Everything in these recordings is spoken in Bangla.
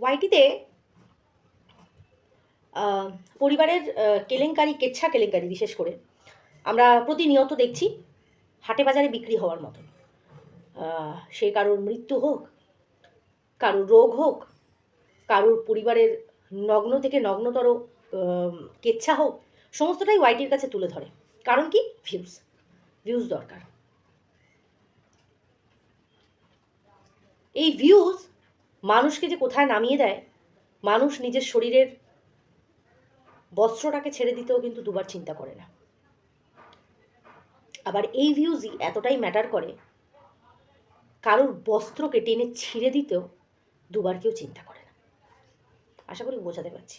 ওয়াইটিতে পরিবারের কেলেঙ্কারি, কেচ্ছা কেলেঙ্কারি বিশেষ করে, আমরা প্রতিনিয়ত দেখছি হাটে বাজারে বিক্রি হওয়ার মতো। সে কারোর মৃত্যু হোক, কারোর রোগ হোক, কারোর পরিবারের নগ্ন থেকে নগ্নতর কেচ্ছা হোক, সমস্তটাই ওয়াইটির কাছে তুলে ধরে। কারণ কি? ভিউজ ভিউজ দরকার। এই ভিউজ মানুষকে যে কোথায় নামিয়ে দেয়, মানুষ নিজের শরীরের বস্ত্রটাকে ছেড়ে দিতেও কিন্তু দুবার চিন্তা করে না। আবার এই ভিউজই এতটাই ম্যাটার করে, কারোর বস্ত্রকে টেনে ছিঁড়ে দিতেও দুবার কেউ চিন্তা করে না। আশা করি বোঝাতে পারছি।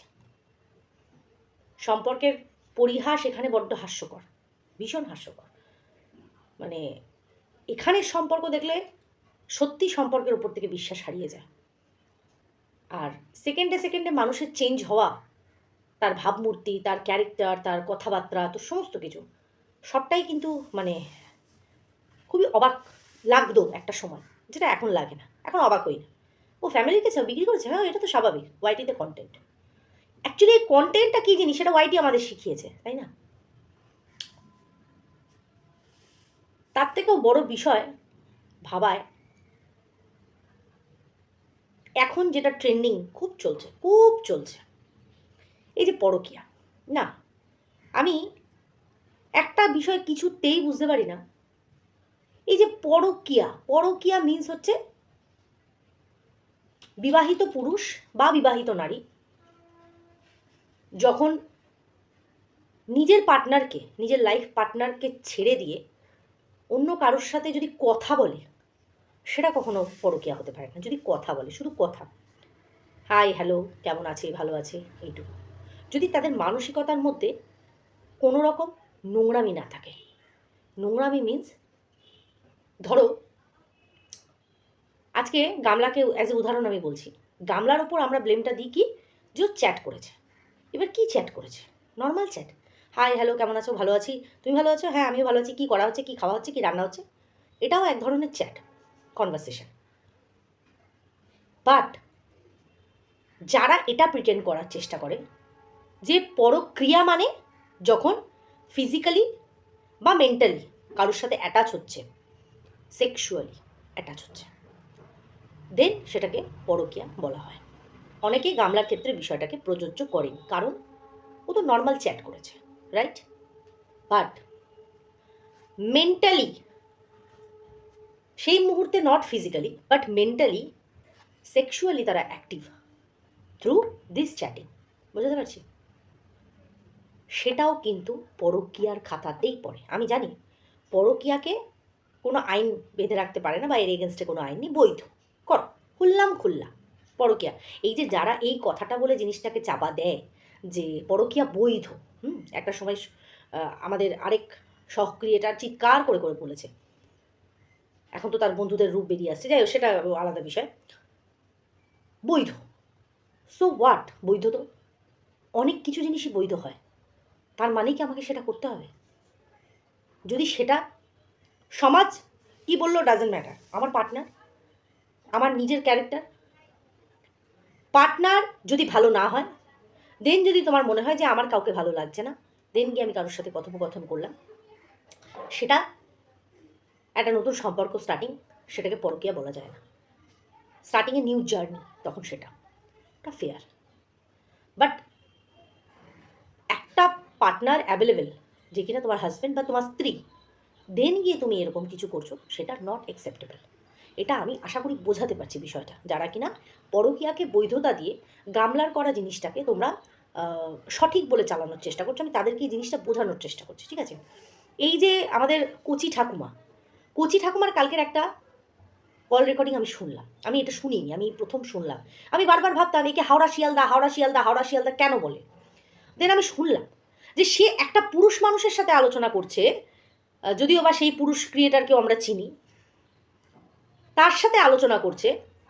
সম্পর্কের পরিহাস এখানে বড্ড হাস্যকর, ভীষণ হাস্যকর। মানে এখানের সম্পর্ক দেখলে সত্যি সম্পর্কের উপর থেকে বিশ্বাস হারিয়ে যায়। আর সেকেন্ডে সেকেন্ডে মানুষের চেঞ্জ হওয়া, তার ভাবমূর্তি, তার ক্যারেক্টার তার কথাবার্তা, তো সমস্ত কিছু, সবটাই কিন্তু মানে খুবই অবাক লাগতো একটা সময়, যেটা এখন লাগে না, এখন অবাক হই না। ও ফ্যামিলিকে বিক্রি করেছে? হ্যাঁ এটা তো স্বাভাবিক ওয়াইটিতে কন্টেন্ট অ্যাকচুয়ালি এই কন্টেন্টটা কী জিনিস? সেটা ওয়াইটি আমাদের শিখিয়েছে, তাই না? তার থেকেও বড় বিষয় ভাবায় এখন যেটা ট্রেন্ডিং খুব চলছে খুব চলছে। এই যে পরকিয়া, না, আমি একটা বিষয় কিছুতেই বুঝতে পারি না। এই যে পরকিয়া পরকিয়া মিন্স হচ্ছে বিবাহিত পুরুষ বা বিবাহিত নারী যখন নিজের পার্টনারকে নিজের লাইফ পার্টনারকে ছেড়ে দিয়ে অন্য কারোর সাথে যদি কথা বলে সেটা কখনো পরকিয়া হতে পারে না। যদি কথা বলে, শুধু কথা। হাই, হ্যালো, কেমন আছে, ভালো আছে, এইটুকু। যদি তাদের মানসিকতার মধ্যে কোনো রকম নোংরামি না থাকে। নোংরামি মিন্স ধরো, আজকে গামলাকে অ্যাজ এ উদাহরণ আমি বলছি। গামলার ওপর আমরা ব্লেমটা দিই কি? যে ও চ্যাট করেছে। এবার কি চ্যাট করেছে? নর্মাল চ্যাট হাই, হ্যালো, কেমন আছো, ভালো আছি? তুমি ভালো আছো? হ্যাঁ আমিও ভালো আছি। কী করা হচ্ছে? কী খাওয়া হচ্ছে? কী রান্না হচ্ছে? এটাও এক ধরনের চ্যাট কনভারসেশন বাট যারা এটা প্রিটেন্ড করার চেষ্টা করে, যে পরক্রিয়া মানে যখন ফিজিক্যালি বা মেন্টালি কারোর সাথে অ্যাটাচ হচ্ছে সেক্সুয়ালি অ্যাটাচ হচ্ছে দেন সেটাকে পরকিয়া বলা হয়। অনেকেই গামলার ক্ষেত্রে বিষয়টাকে প্রযোজ্য করেনি, কারণ ও তো নর্মাল চ্যাট করেছে রাইট বাট মেন্টালি সেই মুহূর্তে not physically but mentally sexually তারা অ্যাক্টিভ থ্রু দিস চ্যাটিং বুঝতে পারছি? সেটাও কিন্তু পরকীয়ার খাতাতেই পড়ে। আমি জানি, পরকীয়াকে কোনো আইন বেঁধে রাখতে পারে না বা এর এগেনস্টে কোনো আইন নেই, বৈধ। কর, খুললাম খুললাম পরকীয়া। এই যে যারা এই কথাটা বলে জিনিসটাকে চাপা দেয় যে পরকীয়া বৈধ, হুম? একটা সময় আমাদের আরেক সহ ক্রিয়েটার চিৎকার করে করে বলেছে এখন তো তার বন্ধুদের রূপ বেরিয়ে আসছে। যাই হোক, সেটা আলাদা বিষয়। বৈধ। সো হোয়াট বৈধ তো অনেক কিছু জিনিসই বৈধ হয়। তার মানে কি আমাকে সেটা করতে হবে? যদি সেটা সমাজ কি বলল ডাজেন্ট ম্যাটার আমার পার্টনার আমার নিজের ক্যারেক্টার পার্টনার যদি ভালো না হয় দেন যদি তোমার মনে হয় যে আমার কাউকে ভালো লাগছে না দেন গিয়ে আমি কারোর সাথে কথোপকথন করলাম। সেটা একটা নতুন সম্পর্ক স্টার্টিং সেটাকে পরকিয়া বলা যায় না। স্টার্টিংয়ে নিউ জার্নি তখন সেটা। ওটা ফেয়ার বাট একটা পার্টনার অ্যাভেলেবেল যে কিনা তোমার হাজব্যান্ড বা তোমার স্ত্রী দেন গিয়ে তুমি এরকম কিছু করছ, সেটা নট অ্যাকসেপ্টেবল এটা আমি আশা করি বোঝাতে পারছি বিষয়টা। যারা কিনা পরকীয়াকে বৈধতা দিয়ে গামলার করা জিনিসটাকে তোমরা সঠিক বলে চালানোর চেষ্টা করছ, আমি তাদেরকে এই জিনিসটা বোঝানোর চেষ্টা করছি, ঠিক আছে? এই যে আমাদের কচি ঠাকুমা কচি ঠাকুমার কালকের একটা কল রেকর্ডিং আমি শুনলাম। আমি এটা শুনিনি, আমি প্রথম শুনলাম। আমি বারবার ভাবতাম, একে হাওড়া শিয়ালদা হাওড়া শিয়ালদা হাওড়া শিয়ালদা কেন বলে? দেন আমি শুনলাম যে সে একটা পুরুষ মানুষের সাথে আলোচনা করছে যদিও বা সেই পুরুষ ক্রিয়েটারকেও আমরা চিনি। তার সাথে আলোচনা করছে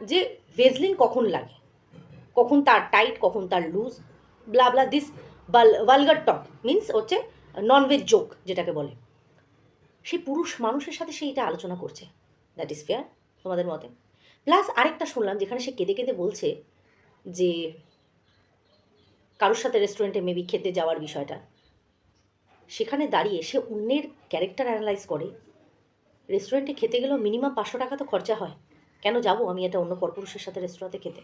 যে ভেজলিন কখন লাগে? কখন তার টাইট কখন তার loose blah blah this vulgar talk means হচ্ছে ননভেজ জোক যেটাকে বলে। সেই পুরুষ মানুষের সাথে সে এটা আলোচনা করছে। দ্যাট ইজ ফেয়ার তোমাদের মতে। প্লাস আরেকটা শুনলাম, যেখানে সে কেঁদে কেঁদে বলছে যে, কারোর সাথে রেস্টুরেন্টে মেবি খেতে যাওয়ার বিষয়টা। সেখানে দাঁড়িয়ে সে অন্যের ক্যারেক্টার অ্যানালাইজ করে। রেস্টুরেন্টে খেতে গেলেও মিনিমাম পাঁচশো টাকা তো খরচা হয়। কেন যাব আমি এটা অন্য পরপুরুষের সাথে রেস্টুরেন্টে খেতে?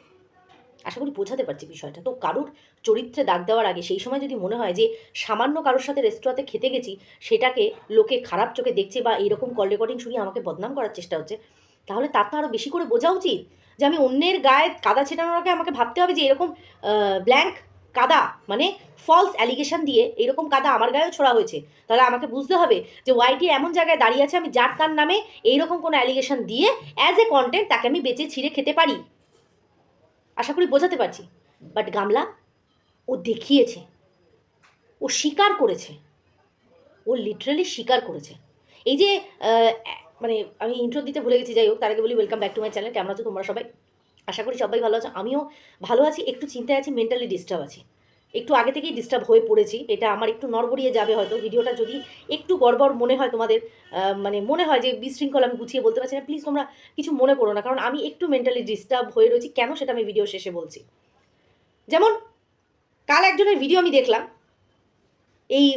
আশা করি বোঝাতে পারছি বিষয়টা। তো কারোর চরিত্রে দাগ দেওয়ার আগে সেই সময় যদি মনে হয় যে সামান্য কারোর সাথে রেস্তোরাঁতে খেতে গেছি, সেটাকে লোকে খারাপ চোখে দেখছে বা এইরকম কল রেকর্ডিং শুনিয়ে আমাকে বদনাম করার চেষ্টা হচ্ছে, তাহলে তার তো আরও বেশি করে বোঝা উচিত যে আমি অন্যের গায়ে কাদা ছেটানোর আগে আমাকে ভাবতে হবে যে এরকম ব্ল্যাঙ্ক কাদা মানে ফলস অ্যালিগেশন দিয়ে এরকম কাদা আমার গায়েও ছোড়া হয়েছে। তাহলে আমাকে বুঝতে হবে যে ওয়াইটি এমন জায়গায় দাঁড়িয়ে আছে আমি যার তার নামে এইরকম কোনো অ্যালিগেশন দিয়ে অ্যাজ এ কন্টেন্ট তাকে আমি বেঁচে ছিঁড়ে খেতে পারি। আশা করি বোঝাতে পারছি। বাট গামলা, ও দেখিয়েছে। ও স্বীকার করেছে। ও লিটারালি স্বীকার করেছে। এই যে মানে আমি ইন্ট্রো দিতে ভুলে গেছি, যাই হোক, তার আগে বলি welcome back to my channel কেমন আছো তোমরা সবাই? আশা করি সবাই ভালো আছো। আমিও ভালো আছি, একটু চিন্তায় আছি মেন্টালি ডিস্টার্ব আছি। একটু আগে থেকেই ডিস্টার্ব হয়ে পড়েছি। এটা আমার একটু নড়বড়িয়ে যাবে হয়তো। ভিডিওটা যদি একটু গড়বড় মনে হয় তোমাদের মানে মনে হয় যে বিশৃঙ্খল আমি গুছিয়ে বলতে পারছি না প্লিজ তোমরা কিছু মনে করো না, কারণ আমি একটু মেন্টালি ডিস্টার্ব হয়ে রয়েছি। কেন সেটা আমি ভিডিও শেষে বলছি। যেমন, কাল একজনের ভিডিও আমি দেখলাম। এই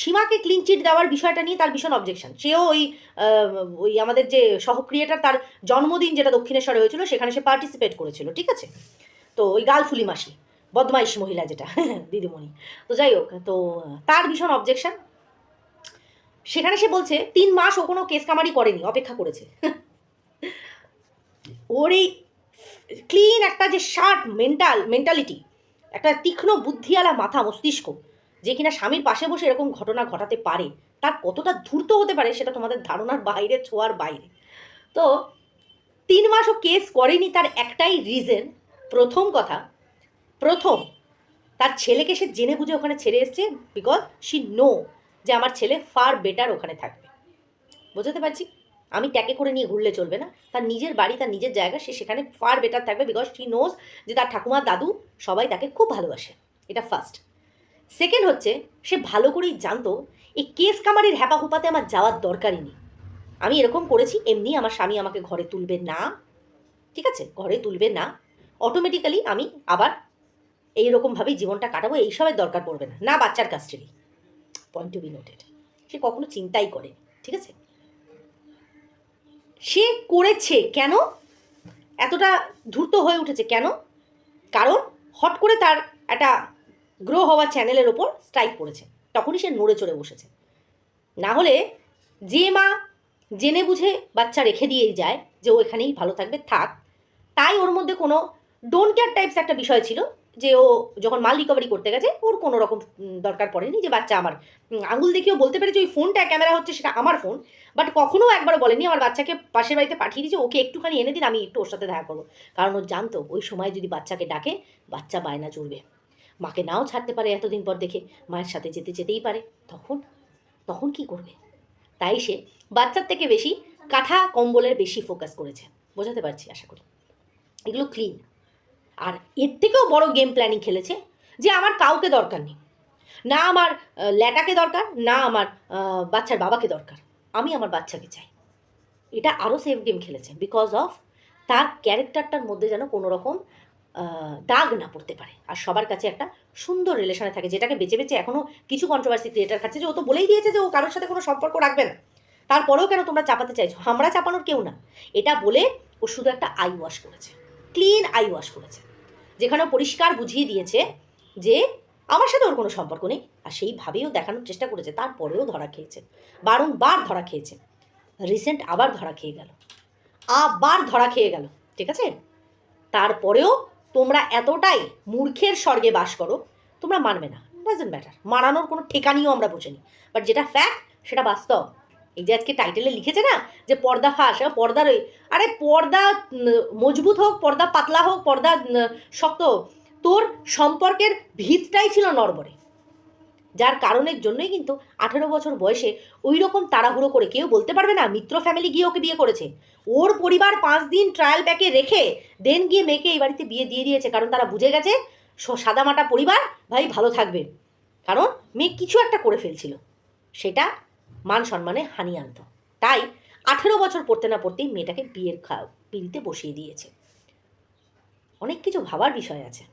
সীমাকে ক্লিন চিট দেওয়ার বিষয়টা নিয়ে তার ভীষণ অবজেকশন সেও ওই ওই আমাদের যে সহ ক্রিয়েটার তার জন্মদিন যেটা দক্ষিণেশ্বরে হয়েছিল, সেখানে সে পার্টিসিপেট করেছিল, ঠিক আছে? তো ওই গালফুলি মাসি। বদমাইশ মহিলা যেটা, দিদিমণি। তো যাই হোক, তো, তার ভীষণ অবজেকশন সেখানে সে বলছে, তিন মাস ও কোনো কেস কামারি করেনি, অপেক্ষা করেছে। ওর এই ক্লিন একটা যে শার্প মেন্টাল মেন্টালিটি একটা তীক্ষ্ণ বুদ্ধিওয়ালা মাথা মস্তিষ্ক, যে কিনা স্বামীর পাশে বসে এরকম ঘটনা ঘটাতে পারে, তার কতটা ধূর্ত হতে পারে সেটা তোমাদের ধারণার বাইরে, ছোঁয়ার বাইরে। তো, তিন মাসও কেস করেনি তার একটাই রিজন প্রথম কথা প্রথম, তার ছেলেকে সে জেনে বুঝে ওখানে ছেড়ে এসছে বিকজ শি নো যে আমার ছেলে ফার বেটার ওখানে থাকবে। বোঝাতে পারছি? আমি ট্যাকে করে নিয়ে ঘুরলে চলবে না। তার নিজের বাড়ি, তার নিজের জায়গা, সে সেখানে ফার বেটার থাকবে বিকজ শি নোজ যে তার ঠাকুমা দাদু সবাই তাকে খুব ভালোবাসে। এটা ফার্স্ট সেকেন্ড হচ্ছে, সে ভালো করেই জানতো, এই কেস কামারির হ্যাপা হুপাতে আমার যাওয়ার দরকারই নেই। আমি এরকম করেছি, এমনি আমার স্বামী আমাকে ঘরে তুলবে না। ঠিক আছে? ঘরে তুলবে না। অটোমেটিক্যালি আমি আবার এইরকমভাবেই জীবনটা কাটাবো, এইসবের দরকার পড়বে না। না বাচ্চার custody point to be noted সে কখনো চিন্তাই করে ঠিক আছে? সে করেছে কেন? এতটা ধূর্ত হয়ে উঠেছে কেন? কারণ হট করে তার একটা গ্রো হওয়া চ্যানেলের ওপর স্ট্রাইক পড়েছে। তখনই সে নড়ে চড়ে বসেছে। না হলে যে মা জেনে বুঝে বাচ্চা রেখে দিয়েই যায় যে ও এখানেই ভালো থাকবে, থাক। তাই ওর মধ্যে কোনো ডোন্ট কেয়ার টাইপস একটা বিষয় ছিল যে ও যখন মাল রিকভারি করতে গেছে, ওর কোনো রকম দরকার পড়েনি যে বাচ্চা আমার। আঙুল দেখিয়েও বলতে পেরেছে ওই ফোনটা, ক্যামেরা হচ্ছে সেটা আমার ফোন বাট কখনো একবার বলেনি। আমার বাচ্চাকে পাশের বাড়িতে পাঠিয়ে দিয়েছে, ওকে একটুখানি এনে দিন, আমি একটু ওর সাথে দেখা করব। কারণ ও জানতো, ওই সময় যদি বাচ্চাকে ডাকে, বাচ্চা বায়না চড়বে। মাকে নাও ছাড়তে পারে এতদিন পর দেখে, মায়ের সাথে যেতে যেতেই পারে। তখন তখন কি করবে? তাই সে বাচ্চার থেকে বেশি কাঁথা কম্বলের বেশি ফোকাস করেছে। বোঝাতে পারছি, আশা করি। এগুলো ক্লিন আর এর থেকেও বড় গেম প্ল্যানিং খেলেছে যে আমার কাউকে দরকার নেই। না আমার ল্যাটাকে দরকার, না আমার বাচ্চার বাবাকে দরকার। আমি আমার বাচ্চাকে চাই। এটা আরও সেফ গেম খেলেছে বিকজ অফ তার ক্যারেক্টারটার মধ্যে যেন কোনো রকম দাগ না পড়তে পারে। আর সবার কাছে একটা সুন্দর রিলেশনে থাকে, যেটাকে বেঁচে বেঁচে এখনও কিছু কন্ট্রোভার্সি ক্রিয়েটার খাচ্ছে যে ও তো বলেই দিয়েছে যে ও কারোর সাথে কোনো সম্পর্ক রাখবে না। তারপরেও কেন তোমরা চাপাতে চাইছো? আমরা চাপানোর কেউ না। এটা বলে ও শুধু একটা আই ওয়াশ করেছে। ক্লিন আই ওয়াশ করেছে। যেখানে পরিষ্কার বুঝিয়ে দিয়েছে যে আমার সাথে ওর কোনো সম্পর্ক নেই। আর সেইভাবেও দেখানোর চেষ্টা করেছে, তারপরেও ধরা খেয়েছে। বারংবার ধরা খেয়েছে। রিসেন্ট আবার ধরা খেয়ে গেল। আবার ধরা খেয়ে গেল, ঠিক আছে? তারপরেও তোমরা এতটাই মূর্খের স্বর্গে বাস করো, তোমরা মানবে না। ডাজেন্ট ম্যাটার মানানোর কোনো ঠেকানিও আমরা বুঝিনি। বাট যেটা ফ্যাক্ট সেটা বাস্তব। এই যে আজকে টাইটেলে লিখেছে না যে পর্দা ফাঁস হ্যাঁ, পর্দার ওই আরে পর্দা মজবুত হোক পর্দা পাতলা হোক পর্দা শক্ত হোক তোর সম্পর্কের ভিতটাই ছিল নড়বড়ে। যার কারণের জন্যই কিন্তু আঠেরো বছর বয়সে ওই রকম তাড়াহুড়ো করে কেউ বলতে পারবে না মিত্র ফ্যামিলি গিয়ে ওকে বিয়ে করেছে। ওর পরিবার পাঁচ দিন ট্রায়াল ব্যাকে রেখে দেন গিয়ে মেয়েকে এই বাড়িতে বিয়ে দিয়ে দিয়েছে কারণ তারা বুঝে গেছে সাদামাটা পরিবার ভাই ভালো থাকবে। কারণ মেয়ে কিছু একটা করে ফেলছিল। সেটা মান সম্মানে হানি আনতো। তাই আঠেরো বছর পড়তে না পড়তেই মেয়েটাকে বিয়ের খা, পিড়িতে বসিয়ে দিয়েছে। অনেক কিছু ভাবার বিষয় আছে।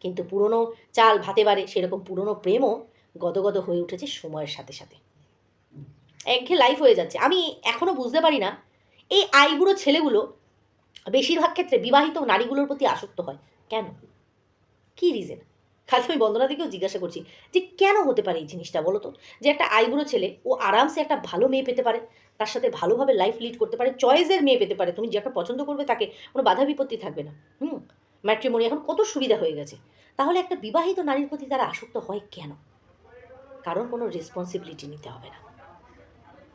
কিন্তু পুরনো চাল ভাতে বাড়ে সেরকম পুরনো প্রেমও গদগদ হয়ে উঠেছে সময়ের সাথে সাথে। একঘে লাইফ হয়ে যাচ্ছে। আমি এখনও বুঝতে পারি না, এই আইবুড়ো ছেলেগুলো বেশিরভাগ ক্ষেত্রে বিবাহিত নারীগুলোর প্রতি আসক্ত হয়। কেন? কী রিজন খালি আমি বন্দনা থেকেও জিজ্ঞাসা করছি যে কেন হতে পারে এই জিনিসটা বলো তো? যে একটা আইবুড়ো ছেলে, ও আরামসে একটা ভালো মেয়ে পেতে পারে, তার সাথে ভালোভাবে লাইফ লিড করতে পারে চয়েসের মেয়ে পেতে পারে। তুমি যাকে পছন্দ করবে তাকে কোনো বাধা বিপত্তি থাকবে না। হুম? ম্যাট্রিমনি এখন কত সুবিধা হয়ে গেছে। তাহলে একটা বিবাহিত নারীর প্রতি তারা আসক্ত হয় কেন? কারণ কোনো রেসপন্সিবিলিটি নিতে হবে না।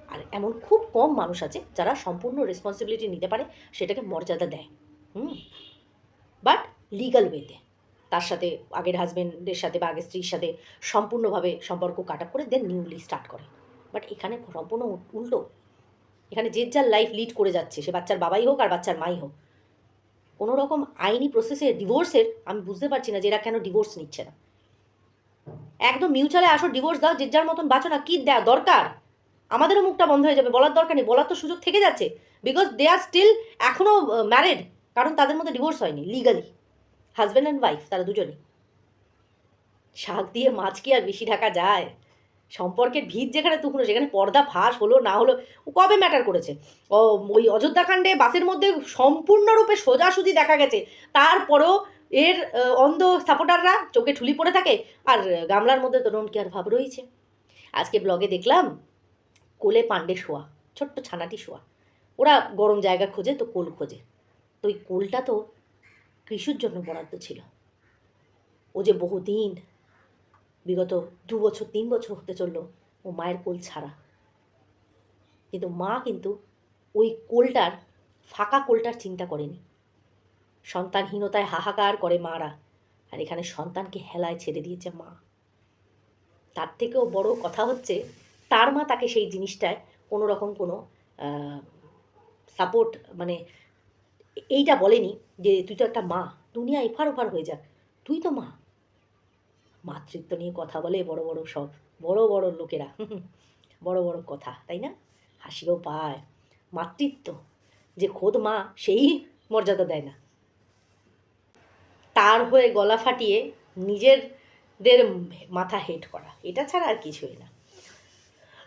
আর এমন খুব কম মানুষ আছে যারা সম্পূর্ণ রেসপন্সিবিলিটি নিতে পারে, সেটাকে মর্যাদা দেয়। হুম? বাট লিগাল ওয়েতে তার সাথে আগের হাজব্যান্ডের সাথে বা আগের স্ত্রীর সাথে সম্পূর্ণভাবে সম্পর্ক কাট করে দেন নিউলি স্টার্ট করে। বাট এখানে সম্পূর্ণ উল্টো। এখানে যে যার লাইফ লিড করে যাচ্ছে, সে বাচ্চার বাবাই হোক আর বাচ্চার মাই হোক। কোনো রকম আইনি প্রসেসে ডিভোর্সের আমি বুঝতে পারছি না যে এরা কেন ডিভোর্স নিচ্ছে না। একদম মিউচুয়ালে আসো ডিভোর্স দাও, যে যার মতন বাঁচো না, কী দেওয়া দরকার? আমাদেরও মুখটা বন্ধ হয়ে যাবে, বলার দরকার নেই, বলার তো সুযোগ থেকে যাচ্ছে। বিকজ দে আর স্টিল এখনও ম্যারেড কারণ তাদের মধ্যে ডিভোর্স হয়নি লিগালি হাজব্যান্ড অ্যান্ড ওয়াইফ তারা দুজনেই। শাক দিয়ে মাছ কি আর বেশি ঢাকা যায়? সম্পর্কের ভিত যেখানে তুকনো সেখানে পর্দা ফাঁস হলো, না হলো কবে ম্যাটার করেছে? ও, ওই অযোধ্যাকাণ্ডে বাসের মধ্যে সম্পূর্ণরূপে সোজাসুজি দেখা গেছে। তারপরেও এর অন্ধ সাপোর্টাররা চোখে ঠুলি পড়ে থাকে, আর গামলার মধ্যে তো কি আর ভাব রয়েছে। আজকে ব্লগে দেখলাম, কোলে পাণ্ডে শোয়া, ছোট্ট ছানাটি শোয়া। ওরা গরম জায়গা খোঁজে, তো কোল খোঁজে। তো ওই কোলটা তো কৃষির জন্য বরাদ্দ ছিল। ও যে বহুদিন, বিগত দু বছর, তিন বছর হতে চলল ও মায়ের কোল ছাড়া। কিন্তু মা কিন্তু ওই কোলটার, ফাঁকা কোলটার চিন্তা করেনি। সন্তানহীনতায় হাহাকার করে মারা, আর এখানে সন্তানকে হেলায় ছেড়ে দিয়েছে মা। তার থেকেও বড় কথা হচ্ছে, তার মা তাকে সেই জিনিসটায় কোনো রকম কোনো সাপোর্ট মানে এইটা বলেনি যে তুই তো একটা মা, দুনিয়া এফার ওফার হয়ে যাক। তুই তো মা। মাতৃত্ব নিয়ে কথা বলে বড় বড় সব, বড় বড় লোকেরা। বড় বড় কথা, তাই না? হাসিও পায়। মাতৃত্ব, যে খোদ মা, সেই মর্যাদা দেয় না। তার হয়ে গলা ফাটিয়ে নিজেরদের মাথা হেট করা, এটা ছাড়া আর কিছুই না।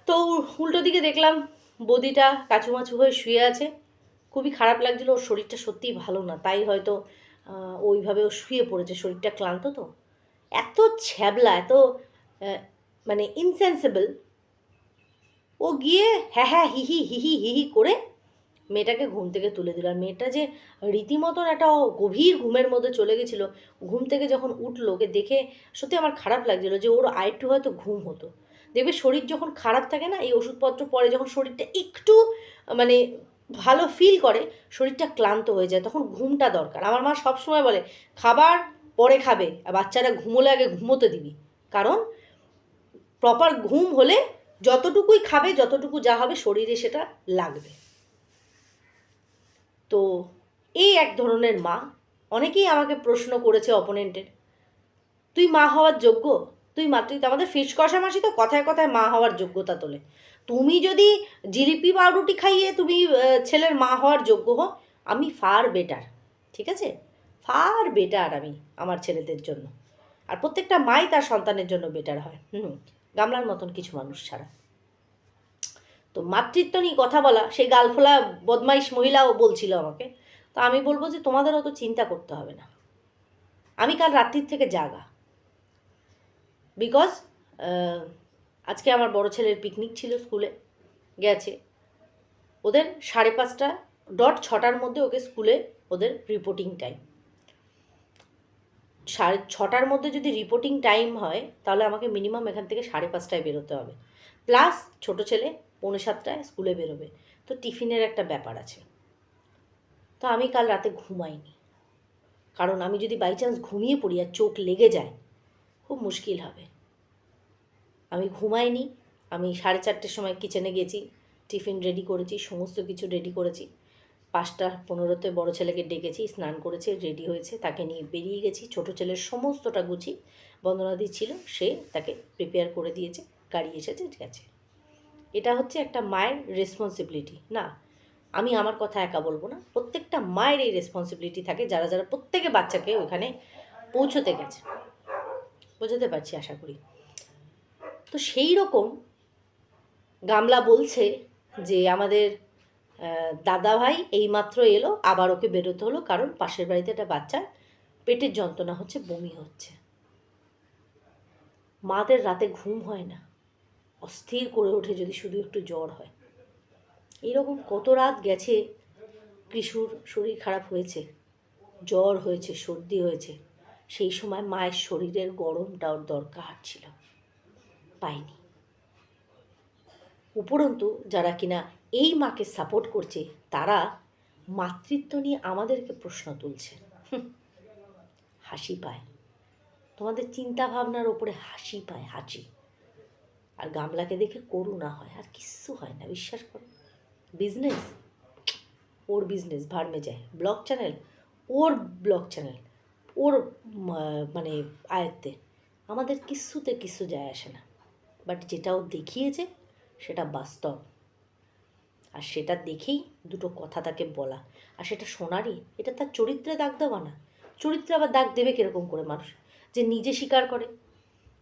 তো উল্টো দিকে দেখলাম, বদিটা কাচুমাচু হয়ে শুয়ে আছে। খুবই খারাপ লাগছিল, ওর শরীরটা সত্যিই ভালো না। তাই হয়তো ওইভাবে ও শুয়ে পড়েছে, শরীরটা ক্লান্ত তো। এত ছ্যাবলা, এত মানে ইনসেন্সিবল ও গিয়ে হ্যাঁ হ্যাঁ হিহি হিহি হিহি করে মেয়েটাকে ঘুম থেকে তুলে দিল। আর মেয়েটা যে রীতিমতন একটা গভীর ঘুমের মধ্যে চলে গেছিল, ঘুম থেকে যখন উঠল, ওকে দেখে সত্যি আমার খারাপ লাগছিল যে ওর আরেকটু হয়তো ঘুম হতো। দেখবে শরীর যখন খারাপ থাকে না, এই ওষুধপত্র পরে যখন শরীরটা একটু মানে ভালো ফিল করে, শরীরটা ক্লান্ত হয়ে যায়, তখন ঘুমটা দরকার। আমার মা সবসময় বলে, খাবার পরে খাবে, আর বাচ্চারা ঘুমোলে আগে ঘুমোতে দিবি। কারণ প্রপার ঘুম হলে যতটুকুই খাবে, যতটুকু যা হবে, শরীরে সেটা লাগবে। তো, এই এক ধরনের মা। অনেকেই আমাকে প্রশ্ন করেছে অপোনেন্টের তুই মা হওয়ার যোগ্য? তুই মাতৃ আমাদের ফিস কষা মাসি তো কথায় কথায় মা হওয়ার যোগ্যতা তোলে। তুমি যদি জিলিপি পাউরুটি খাইয়ে তুমি ছেলের মা হওয়ার যোগ্য হো আমি ফার বেটার ঠিক আছে? ফার বেটার আমি আমার ছেলেদের জন্য। আর প্রত্যেকটা মাই তার সন্তানের জন্য বেটার হয়। হুম, গামলার মতন কিছু মানুষ ছাড়া। তো মাতৃত্ব নিয়ে কথা বলা, সেই গালফোলা বদমাইশ মহিলাও বলছিল আমাকে। তো আমি বলব যে তোমাদের অত চিন্তা করতে হবে না। আমি কাল রাত্রির থেকে জাগা। বিকজ আজকে আমার বড় ছেলের পিকনিক ছিল স্কুলে গেছে। ওদের সাড়ে পাঁচটা ডট ছটার মধ্যে ওকে স্কুলে ওদের রিপোর্টিং টাইম সাড়ে ছটার মধ্যে যদি রিপোর্টিং টাইম হয়, তাহলে আমাকে মিনিমাম এখান থেকে সাড়ে পাঁচটায় বেরোতে হবে। প্লাস ছোট ছেলে পৌনে সাতটায় স্কুলে বেরোবে। তো টিফিনের একটা ব্যাপার আছে। তো আমি কাল রাতে ঘুমাইনি। কারণ আমি যদি বাই চান্স ঘুমিয়ে পড়ি আর চোখ লেগে যায়, খুব মুশকিল হবে। আমি ঘুমাইনি, আমি সাড়ে চারটের সময় কিচেনে গেছি, টিফিন রেডি করেছি, সমস্ত কিছু রেডি করেছি। পাঁচটা পনেরোতে বড় ছেলেকে ডেকেছি, স্নান করেছে রেডি হয়েছে, তাকে নিয়ে বেরিয়ে গেছি। ছোট ছেলের সমস্তটা গুছি বন্দনাদি ছিল, সে তাকে প্রিপেয়ার করে দিয়েছে, গাড়ি এসেছে আছে। এটা হচ্ছে একটা মায়ের রেসপন্সিবিলিটি না? আমি আমার কথা একা বলব না, প্রত্যেকটা মায়ের এই রেসপন্সিবিলিটি থাকে, যারা যারা প্রত্যেকে বাচ্চাকে ওইখানে পৌঁছতে গেছে। বোঝাতে পারছি, আশা করি। তো সেই রকম গামলা বলছে যে আমাদের দাদা ভাই এইমাত্র এলো, আবার ওকে বেরোতে হলো, কারণ পাশের বাড়িতে একটা বাচ্চার পেটের যন্ত্রণা হচ্ছে, বমি হচ্ছে। মাদের রাতে ঘুম হয় না। অস্থির করে ওঠে যদি শুধু একটু জ্বর হয়। এইরকম কত রাত গেছে কৃষুর শরীর খারাপ হয়েছে, জ্বর হয়েছে, সর্দি হয়েছে। সেই সময় মায়ের শরীরের গরমটা ওর দরকার ছিল। পাইনি উপরন্তু, যারা কিনা এই মাকে সাপোর্ট করছে, তারা মাতৃত্ব নিয়ে আমাদেরকে প্রশ্ন তুলছে। হাসি পায়। তোমাদের চিন্তা ভাবনার ওপরে হাসি পায়, হাসি। আর গামলাকে দেখে করুণা হয়, আর কিচ্ছু হয় না, বিশ্বাস করো। বিজনেস ওর বিজনেস ভাড়মে যায়। ব্লগ চ্যানেল ওর ব্লগ চ্যানেল ওর মানে আয়ত্তে। আমাদের কিচ্ছুতে কিচ্ছু যায় আসে না। বাট যেটা ও দেখিয়েছে, সেটা বাস্তব। আর সেটা দেখেই দুটো কথা তাকে বলা। আর সেটা শোনারই, এটা তার চরিত্রে দাগ দেওয়া না। চরিত্রে আবার দাগ দেবে কীরকম করে মানুষ? যে নিজে স্বীকার করে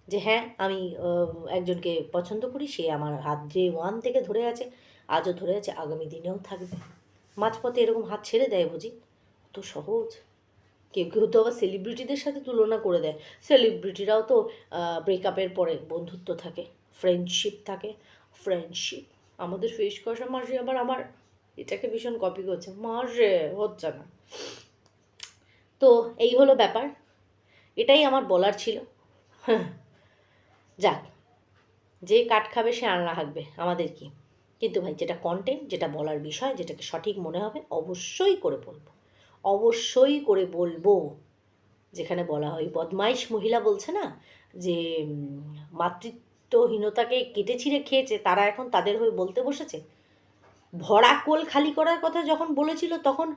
যে হ্যাঁ আমি একজনকে পছন্দ করি, সে আমার হাত যে ওয়ান থেকে ধরে আছে, আজও ধরে আছে, আগামী দিনেও থাকবে। মাঝপথে এরকম হাত ছেড়ে দেয় বুঝি? তো সহজ। কেউ কেউ তো আবার সেলিব্রিটিদের সাথে তুলনা করে দেয়। সেলিব্রিটিরাও তো ব্রেকআপের পরে বন্ধুত্ব থাকে ফ্রেন্ডশিপ থাকে ফ্রেন্ডশিপ আমাদের ফেস কষা মাসে আবার আমার এটাকে ভীষণ কপি করছে। মাসে হচ্ছে না। তো এই হলো ব্যাপার। এটাই আমার বলার ছিল। হ্যাঁ, যাক যে কাঠ খাবে সে আনলা হাঁকবে আমাদের কি? কিন্তু ভাই যেটা কন্টেন্ট যেটা বলার বিষয় যেটাকে সঠিক মনে হবে অবশ্যই করে বলব। অবশ্যই করে বলব। যেখানে বলা হয়, বদমাইশ মহিলা বলছে না, যে মাতৃত্বহীনতাকে কেটে ছিঁড়ে খেয়েছে, তারা এখন তাদের হয়ে বলতে বসেছে। ভরা কোল খালি করার কথা যখন বলেছিল তখন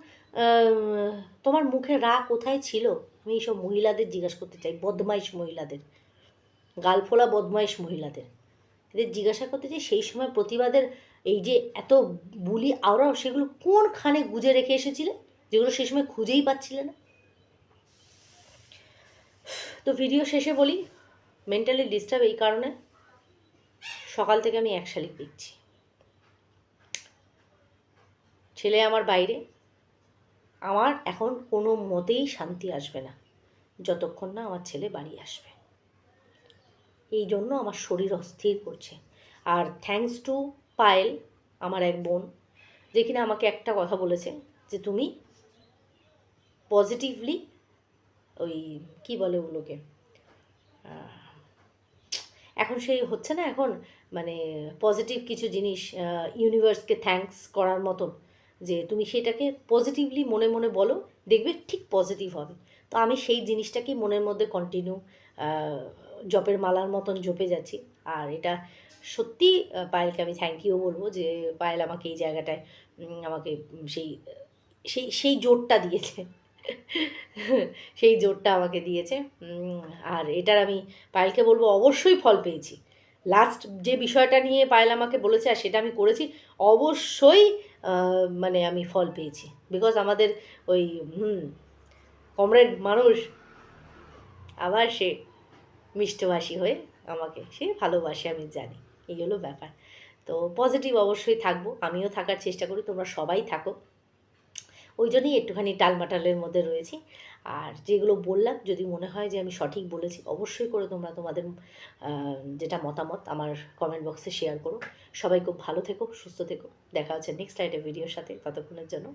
তোমার মুখে রা কোথায় ছিল? আমি এইসব মহিলাদের জিজ্ঞাসা করতে চাই, বদমাইশ মহিলাদের। গালফোলা বদমাইশ মহিলাদের। এদের জিজ্ঞাসা করতে চাই, সেই সময় প্রতিবাদের এই যে এত বুলি আওরাও সেগুলো কোনখানে গুজে রেখে এসেছিলে? যেগুলো সেই সময় খুঁজেই পাচ্ছিলে না। তো ভিডিও শেষে বলি মেন্টালি ডিস্টার্ব এই কারণে সকাল থেকে আমি এক শালিক দেখছি। ছেলে আমার বাইরে, আমার এখন কোনো মতেই শান্তি আসবে না, যতক্ষণ না আমার ছেলে বাড়ি আসবে। এই জন্য আমার শরীর অস্থির করছে। আর থ্যাঙ্কস টু পায়েল, আমার এক বোন, যে কিনা আমাকে একটা কথা বলেছে যে, তুমি পজিটিভলি ওই কি বলে ওগুলোকে এখন সেই হচ্ছে না এখন মানে পজিটিভ কিছু জিনিস ইউনিভার্সকে থ্যাঙ্কস করার মতন, যে তুমি সেটাকে পজিটিভলি মনে মনে বলো, দেখবে ঠিক পজিটিভ হবে। তো আমি সেই জিনিসটাকে মনের মধ্যে কন্টিনিউ জপের মালার মতন জপে যাচ্ছি। আর এটা সত্যি পায়েলকে আমি থ্যাংক ইউ বলব যে পায়েল আমাকে এই জায়গাটায় আমাকে সেই সেই সেই জোরটা দিয়েছে। সেই জোরটা আমাকে দিয়েছে। আর এটার আমি পায়েলকে বলব অবশ্যই ফল পেয়েছি। লাস্ট যে বিষয়টা নিয়ে পায়েল আমাকে বলেছে আর সেটা আমি করেছি, অবশ্যই মানে আমি ফল পেয়েছি। বিকজ আমাদের ওই কমরেড মানুষ, আবার সে মিষ্টভাষী হয়ে আমাকে সে ভালোবাসে, আমি জানি। এই হলো ব্যাপার। তো পজিটিভ অবশ্যই থাকব, আমিও থাকার চেষ্টা করি, তোমরা সবাই থাকো। ওই জন্যই একটুখানি টালমাটালের মধ্যে রয়েছি। আর যেগুলো বললাম, যদি মনে হয় যে আমি সঠিক বলেছি, অবশ্যই করে তোমরা তোমাদের যেটা মতামত আমার কমেন্ট বক্সে শেয়ার করো। সবাই খুব ভালো থেকো, সুস্থ থেকো। দেখা হচ্ছে নেক্সট লাইটে ভিডিওর সাথে, ততক্ষণের জন্য।